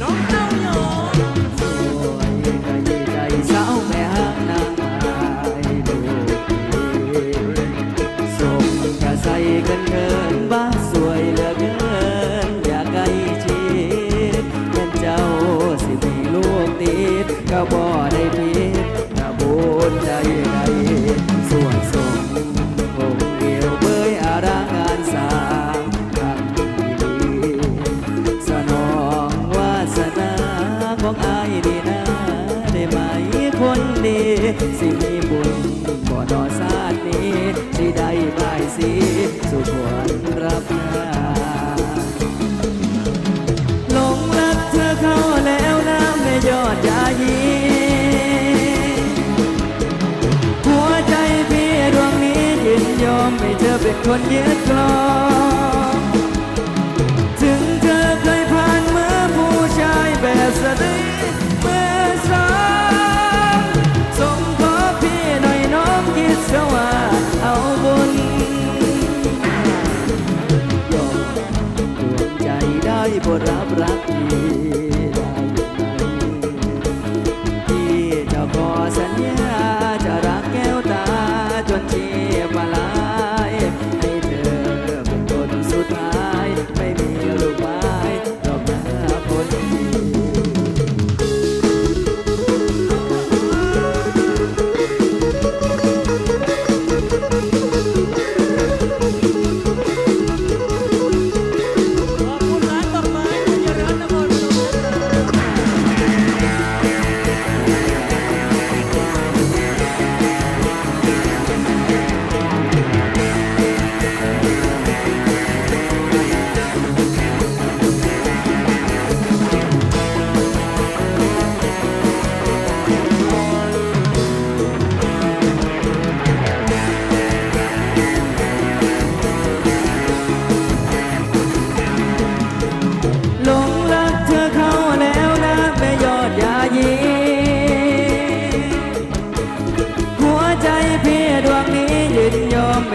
น้องเต้าหยองสวยกะยีใจสาวแม่ห้านางอายดูดีสมกะใส่กันเกินบ้าสวยเหลือเกินอยากใกล้ชิดเงินเจ้าสิมีลูกติดก็บ่ ดีสิมีบุญบ่นอชาตินี้สิได้บายสีสุขวนรับน้าหลงรักเธอเข้าแล้วนะแม่ยอดยายีหัวใจพี่ดวงนี้ยินยอมให้เธอเป็นคนยึดครอง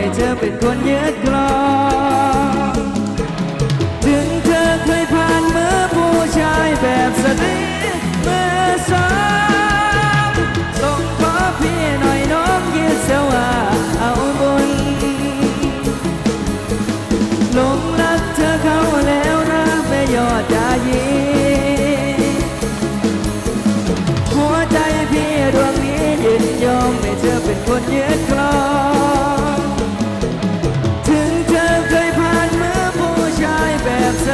ให้เธอเป็นคนยึดครอถึงเธอเคยผ่านมือผู้ชายแบบสตรีเมื่อสองส่งขอพี่หน่อยน้องคิดเสว่าเอาบุญหลงรักเธอเข้าแล้วนะแม่ยอดยายีหัวใจพี่ดวงนี้ยินยอมให้เธอเป็นคนยึด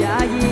E aí?